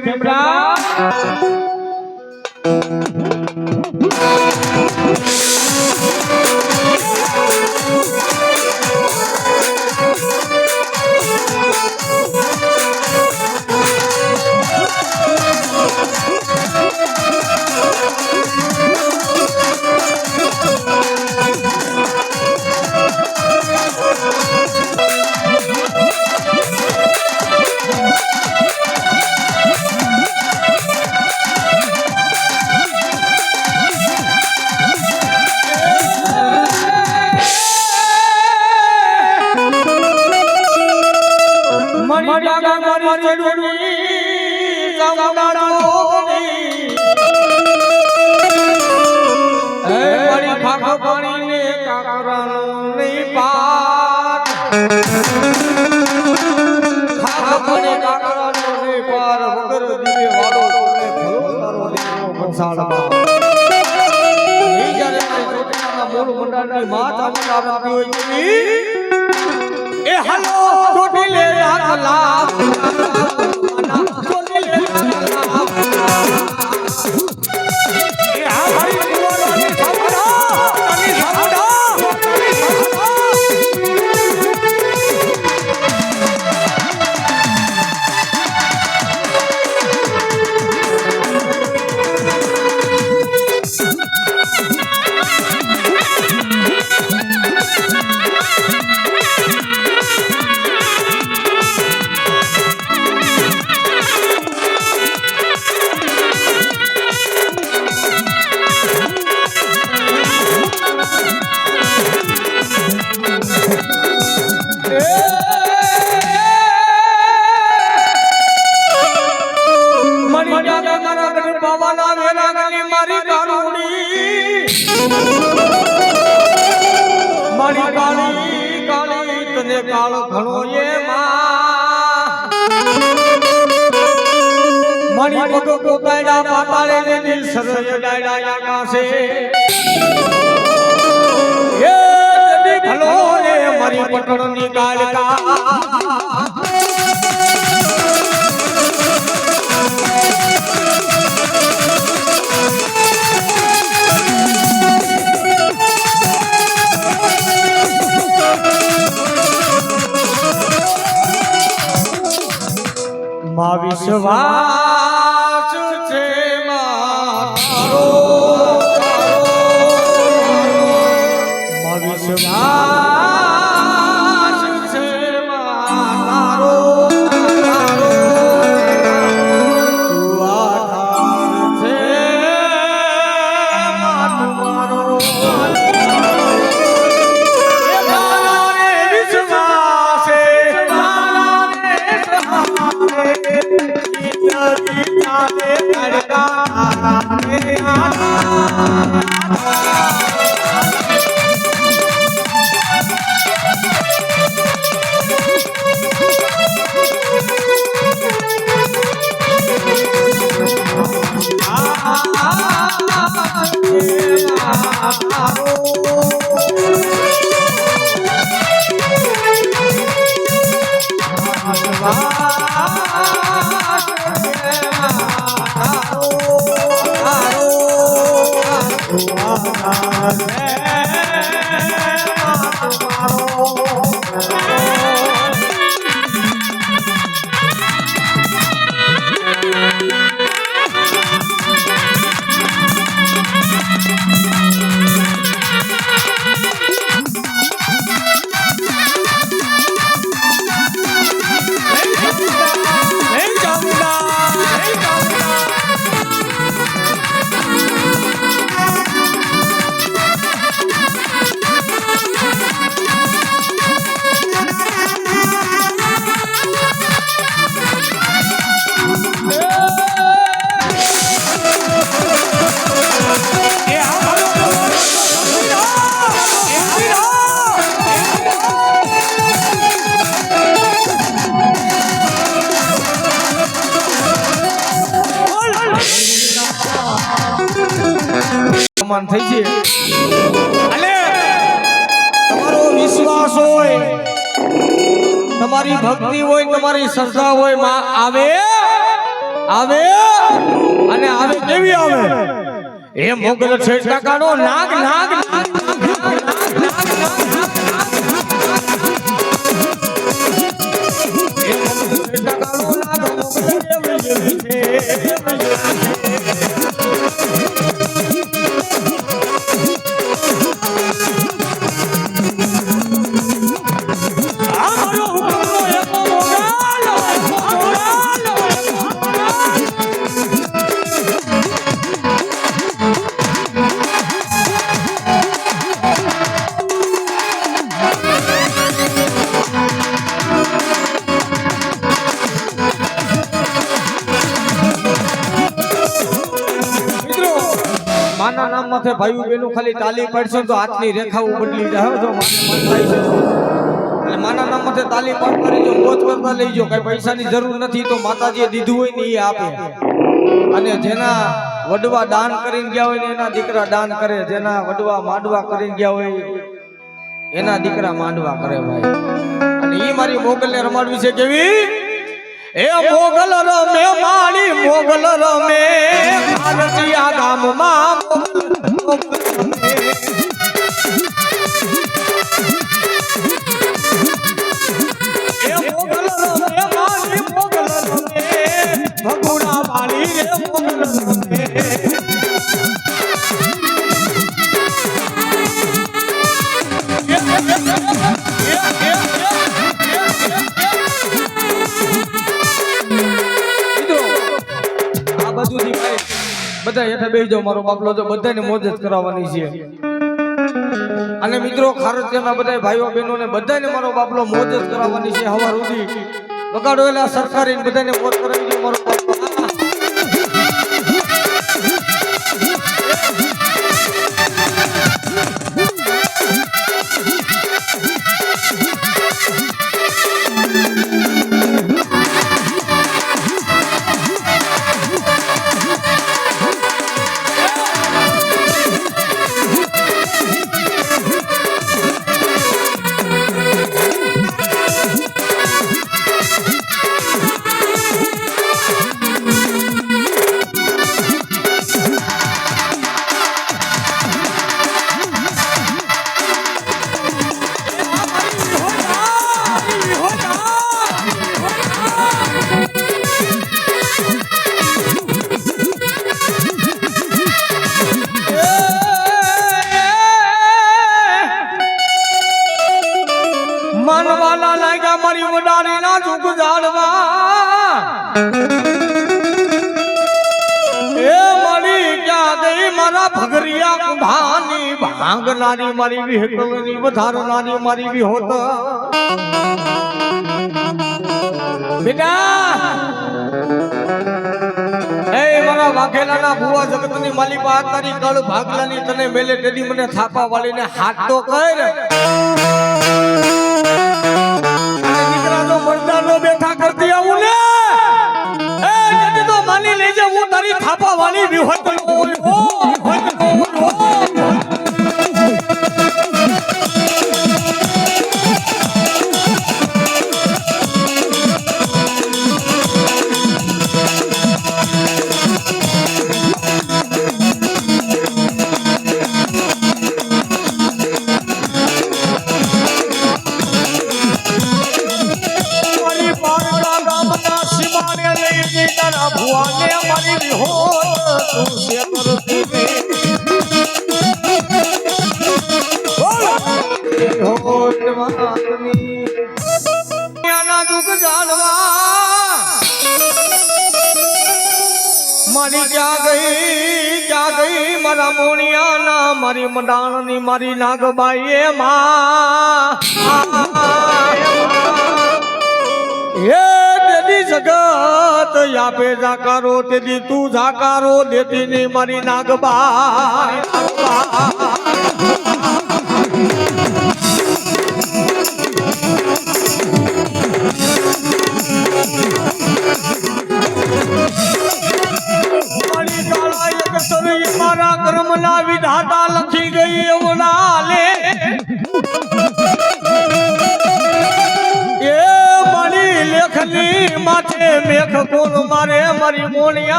ફેફડા છે એ હાલો ચોટીલે રાખલા કાળકા મન થઈ છે. અલે! તમારો વિશ્વાસ હોય તમારી ભક્તિ હોય તમારી શ્રદ્ધા હોયમાં આવે આવે અને આવે કેવી આવે? એ મોગલ છે ટકાનો નાગ નાગ નાગ નાગ નાગ. માના ભાઈ બેનું ખાલી તાલી પડશે તો હાથની રેખાઓ બદલી જાય. જો. એટલે માના નામ માટે તાલી પાડ કરી જો મોજ કરતા લઈજો કઈ પૈસાની જરૂર નથી તો માતાજીએ દીધું હોય ને એ આપે. અને જેના વડવા દાન કરીને ગયા હોય ને એના દીકરા દાન કરે. જેના વડવા માંડવા કરીને ગયા હોય એના દીકરા માંડવા કરે ભાઈ. અને એ મારી મોગલને રમાડવી છે કેવી? એ મોગલ રમે માળી મોગલ રમે. ભારતીયા ગામમાં મોગલ બેસી જાઓ મારો બાપલો તો બધાને મોજ જ છે. અને મિત્રો ખારજિયાના બધા ભાઈઓ બહેનોને બધાને મારો બાપલો મોજ જ છે હવાર સુધી. વગાડો એટલે સરકારી બધાને મોજ કરાવી કુંભાની ભાંગનારી મારી વિહકલની વધારનારી મારી વિહોત. બેટા! એ મારા વાઘેલાના ભાગલાની તને મેલે ટેડી મને થાપા વાળીને હાથ તો કર. અને દીકરા મરદાનો બેઠા કરતી આવું. થાપા મારી મંડાણની મારી નાગબાઈ એ હે દેદી જગત આપે જાકારો તેથી તું જાકારો દેતી ની મારી નાગબાઈ.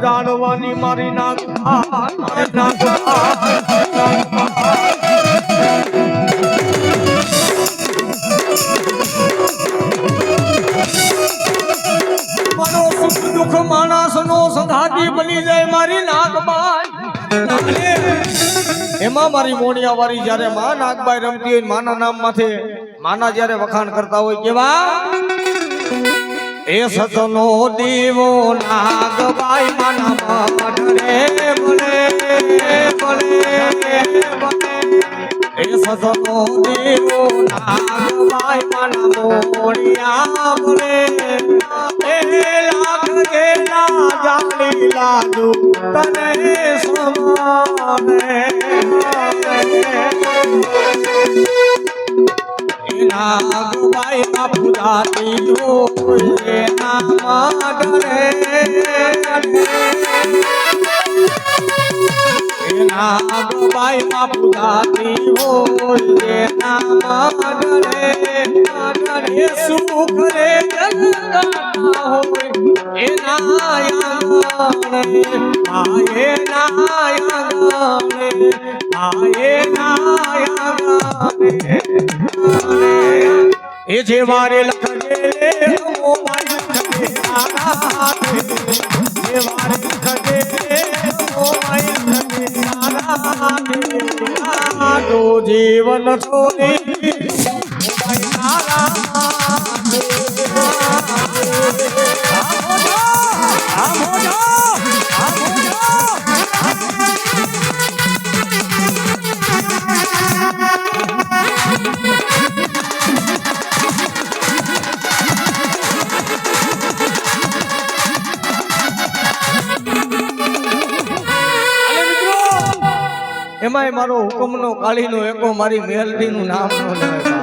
ના મારી મારો દુઃખ માણસનો સંઘાતી બની જાય મારી નાગબાઈ એમાં મારી મોણિયા વાળી જ્યારે માં નાગબાઈ રમતી હોય માના નામ માથે માના જ્યારે વખાણ કરતા હોય કેવા? એ સતનો દીવો નાગબાઈ માના મઢરે બને બોલે બોલે એ સતનો દીવો નાગબાઈ માના મોણિયા બોલે એ લાખ જેલા જાણી લાજુ તને સમાને નાગબાઈ બાપુ દાતી હોય નામ ડરે નાગબાઈ બાપુ દાતી હોય નામ ડરે ડરે સુખ રે જગતા હોય એ નાયંગણે આયે નાયંગણે આયે નાયંગણે એ જે વારે લખજે ઓ મારી લખજે તારા જે વારે લખજે ઓ મારી લખજે તારા આ તો જીવન છોડી ઓ મારી તારા આમો જો આમો જો એમાંય મારો હુકમનો કાળીનો એકો મારી મેલડીનું નામ નો લેવાય.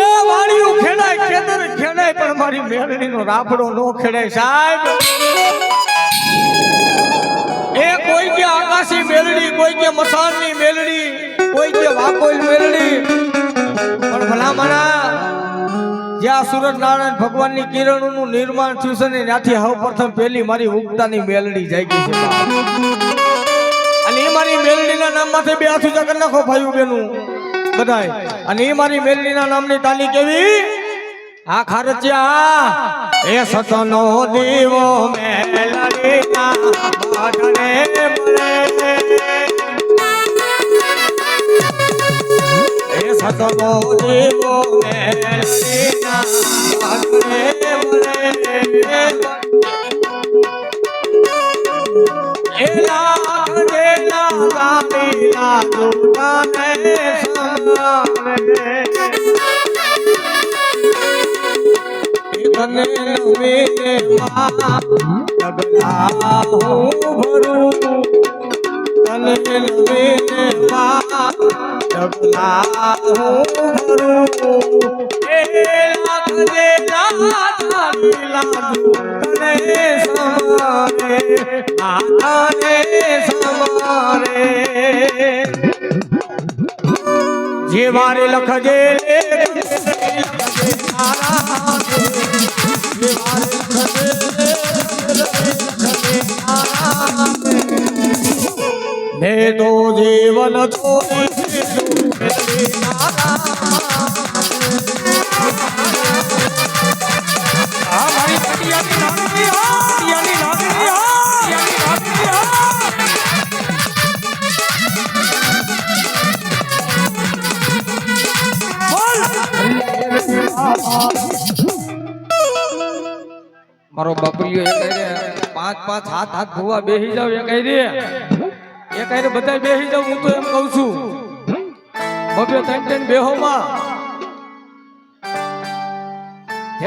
એ વાળિયું ખેડાય, ખેતર ખેડાય, પણ મારી મેલડીનો રાફડો નો ખેડાય, સાહેબ. એ કોઈ કે આકાશી મેલડી, કોઈ કે મસાનની મેલડી, કોઈ કે વાકોઈ મેલડી. પણ ભલામણા જ્યાં સૂરજ નારાયણ ભગવાનની કિરણોનું નિર્માણ થયું છે ને ત્યાંથી સૌ પ્રથમ પહેલી મારી ઉગતાની મેલડી જાગી છે. અને એ મારી મેલડીના નામમાંથી બે હાથ ઊંચા કરી નાખો, ભાઈઓ બેનું બધાય. અને એ મારી મેલડીના નામની તાલી કેવી? આ ખર્ચ્યા એ સતનો દીવો મેલડીના બાટણે મળે. એ સતનો દેવો મેલીના ભાગને મળે. એ ગામીના દુટાને સમારે તને નવીને માં ડગલા હું ભરું. તને લવીને માં ડગલા હું ભરું. એ લાધારી લાજુ તને સમારે આધારે સમારે જે વારે લખજે ને તો જીવન છોડી પાંચ પાંચ, હાથ હાથ ધોવા બેહી જાવ એ કહી રે એ કહી રે બધા બેહી જાવ હું તો એમ કહું છું. બબે ત્રણ ત્રણ બેહો માં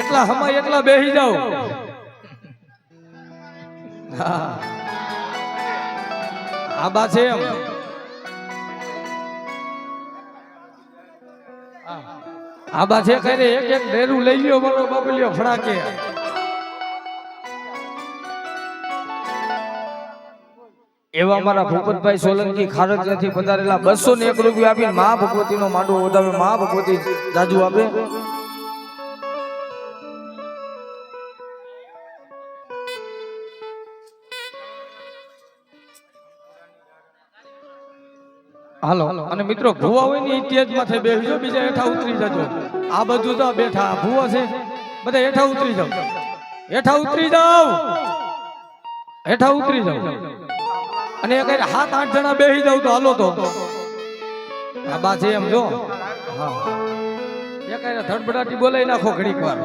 એટલા હમાય એટલા બેહી જાવ આ છે એમ. આ છે કઈ એક એક ડેરું લઈ લ્યો મારો બાપલિયો, ફડાકે. એવા મારા ભૂપતભાઈ સોલંકી ખારજિયાથી પધારેલા બસો ને એક રૂપિયા આપી મા ભગવતી નો માંડવો વધાવે મા ભગવતી જાજુ આપે. હાલો, અને મિત્રો ભૂવા હોય ને તેજ માથે બેસજો, બીજા હેઠા ઉતરી જજો. આ બધું તો બેઠા ભૂવા છે. બધા હેઠા ઉતરી જાવ હેઠા ઉતરી જાવ હેઠા ઉતરી જાવ અને એક કઈ હાથ આઠ જણા બેસી જાવ તો હાલો તો. આ બા છે એમ જો. હા. એ કઈ ધડબડાટી બોલાવી નાખો ઘડીક વાર.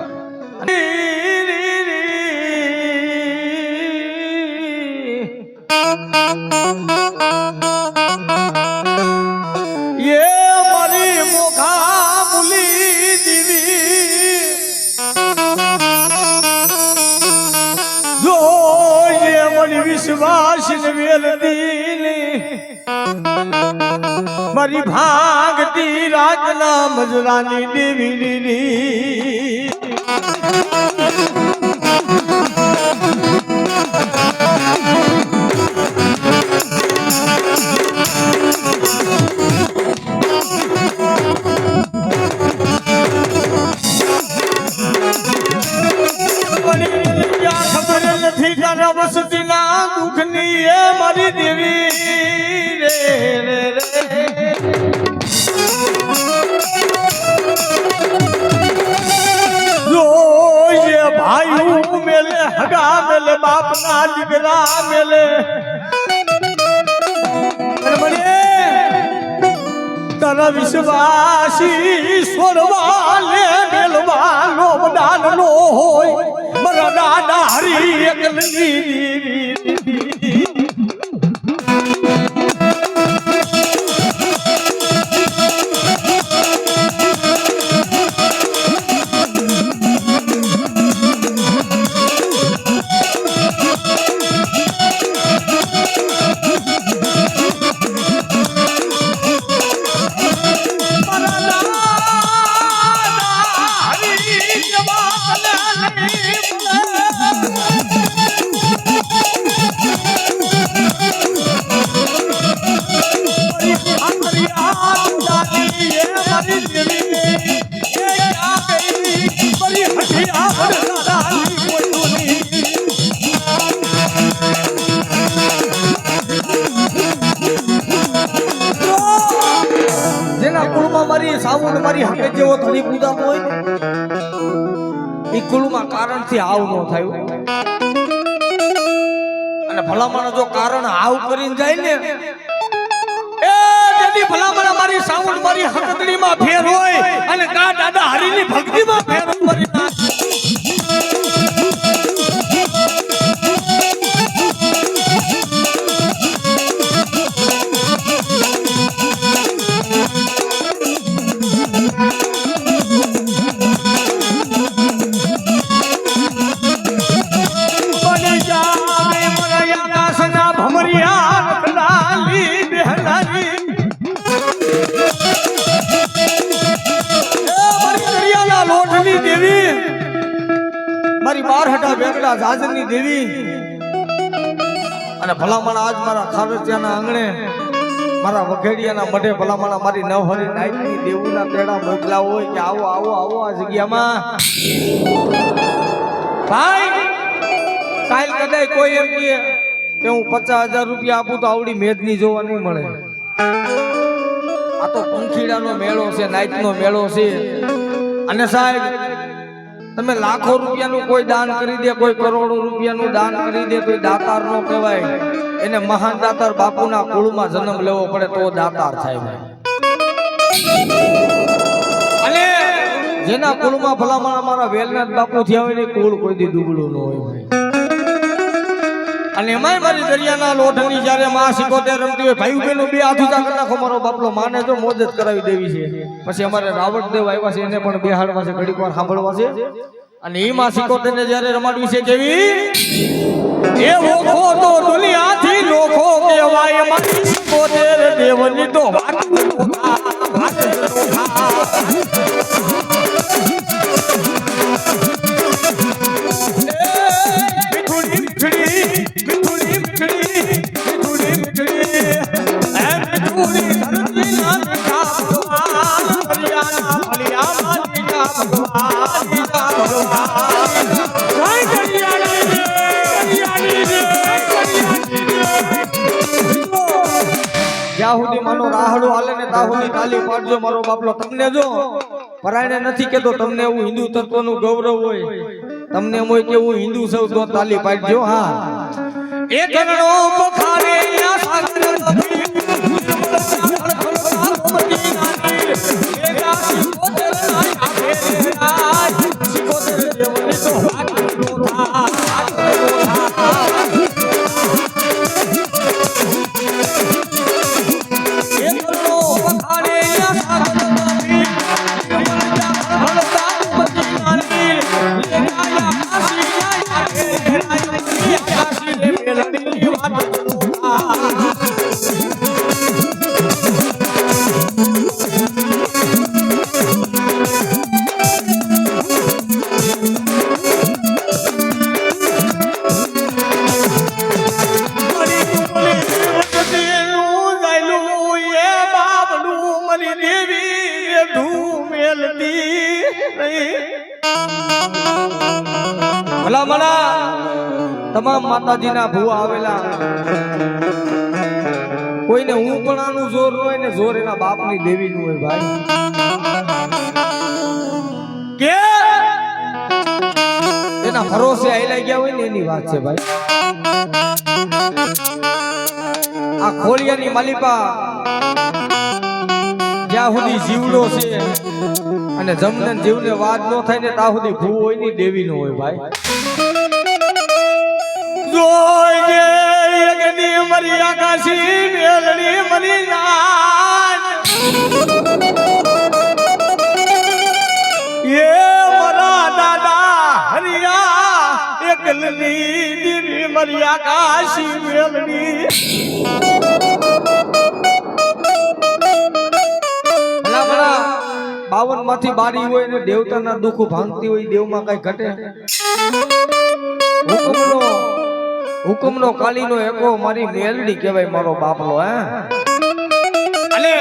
મારી ભાગતી રાતના મજરાની દેવી હરી એકલી મારા મારી જેવો ધણી પૂજાતો હોય એ કુળમાં કારણથી આવ ન થયું અને ભલામણ જો કારણ આવ કરીને જાય ને, એ જેની ભલામણ મારી સાઉન્ડ મારી હકતડીમાં ફેર હોય અને કા દાદા હરીની ભક્તિમાં ફેર બેગડા જાજરની દેવી અને ભલામણ આજ મારા ખારચિયાના આંગણે, મારા વઘેડિયાના મઢે ભલામણ મારી નવહરી નાઈટની દેવુના તેડા મોકલા હોય કે આવો આવો આવો આ જગ્યામાં. ભાઈ, કાલ કદાચ કોઈ એમ કહે કે હું પચાસ હજાર રૂપિયા આપું તો આવડી મેદની જોવા નહીં મળે. આ તો પંખીડાનો મેળો છે, નાઈટનો મેળો છે. અને સાહેબ તમે લાખો રૂપિયાનું કોઈ દાન કરી દે, કોઈ કરોડો રૂપિયાનું દાન કરી દે તો દાતાર નો કહેવાય. એને મહાન દાતાર બાપુના કુળમાં જન્મ લેવો પડે તો દાતાર થાય અને જેના કુળમાં ભલામણ અમારા વેલનાથ બાપુ થયા હોય ને કુળ કોઈ દી દુબળું ન હોય અને એમાંય મારી દરિયાના લોઢની જ્યારે માં સિકોતેર રમતી હોય, ભાઈ બહેનો બે હાથ ઊંચા કરી નાખો, મારો બાપલો માને તો મોજ જ કરાવી દેવી છે. પછી અમારે રાવણ દેવ આવ્યા છે, એને પણ બેહાડવા છે, ઘડીક વાર સાંભળવા છે. અને એ માં સિકોતેર ને જ્યારે રમાડવી છે કેવી એ ઓખો તો દુનિયાથી નોખો કહેવાય, મારી સિકોતેર દેવની તો વાત ને તાલી પાડજો, મારો બાપલો. તમને જો, પરાયણે નથી કેતો તમને એવું હિન્દુ તત્વનું ગૌરવ હોય. તમને એમ કે હું હિન્દુ સૌ તો તાલી પાડજો, હા. એ ધરણો પખારે યા સાગર નદી ભલા માતાજીના ભૂવા આવેલા. કોઈને ઊંપણાનું જોર હોય ને જોર એના બાપની દેવીનું હોય ભાઈ. કે? એના ભરોસે આયલા ગયા હોય ને એની વાત છે ભાઈ. આ ખોલિયાની માલિપા જ્યાં સુધી જીવડો છે અને જમને જીવને વાત ન થાય ને ત્યાં સુધી ભૂ હોયની દેવી નો હોય ભાઈ. મેલડી ભલા ભલા. બાવનમાંથી બારી હોય ને દેવતાના દુઃખ ભાંગતી હોય, દેવમાં કઈ ઘટે? હુકમનો હુકમનો કાલીનો એકો મારી મેલડી કહેવાય મારો બાપલો હે? અને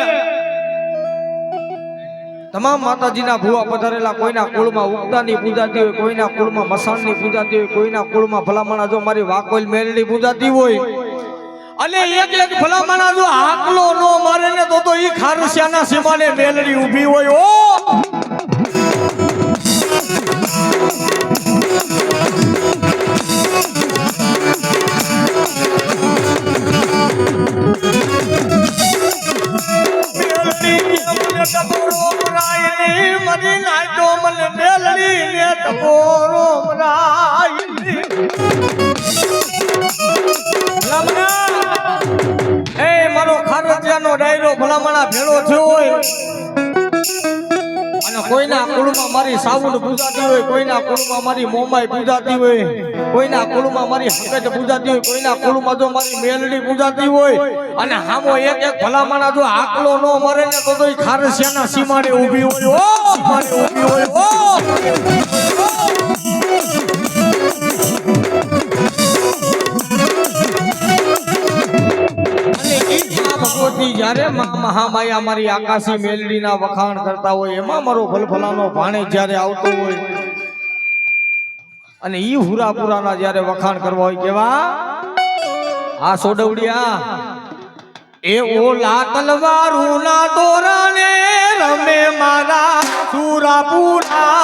તમામ માતાજીના ભૂવા પધારેલા કોઈના કુળમાં ઉગતાની પૂજાતી હોય કોઈના કુળમાં મસાણની પૂજાતી હોય કોઈના કુળમાં ભલામણા જો મારી વાકોલ મેલડી પૂજાતી હોય. અને એક એક ભલામણા જો આકલો નો મારે ને તો તો ઈ ખારસિયાના સીમાને મેલડી ઊભી હોય ઓ મેલડી મને ટકોરો મરાયની મરી તો મને એ મારો ખારજિયાનો ડાયરો ભલામણા ભેળો થયો હોય કોઈના કુળમાં મારી સાબુન પૂજાતી હોય, કોઈના કુળમાં મારી મોમાઈ પૂજાતી હોય, કોઈના કુળમાં મારી હકત પૂજાતી હોય, કોઈના કુળમાં જો મારી મેલડી પૂજાતી હોય, અને હામો એક એક ભલામણા જો આકલો નો મરે ને તો ખારસિયાના સીમાડે ઊભી હોય, ઓ સીમાડે ઊભી હોય, ઓ ભગવતી જ્યારે મહામાયા મારી આકાશી મેલડીના વખાણ કરતા હોય, એમાં મારો ભલભલાનો ભાણે જ્યારે આવતો હોય. અને ઈ હુરાપુરાના જ્યારે વખાણ કરવા હોય, કેવા? આ સોડવડિયા, એ ઓલા તલવારું ના દોરાને રમે મારા સુરાપુરા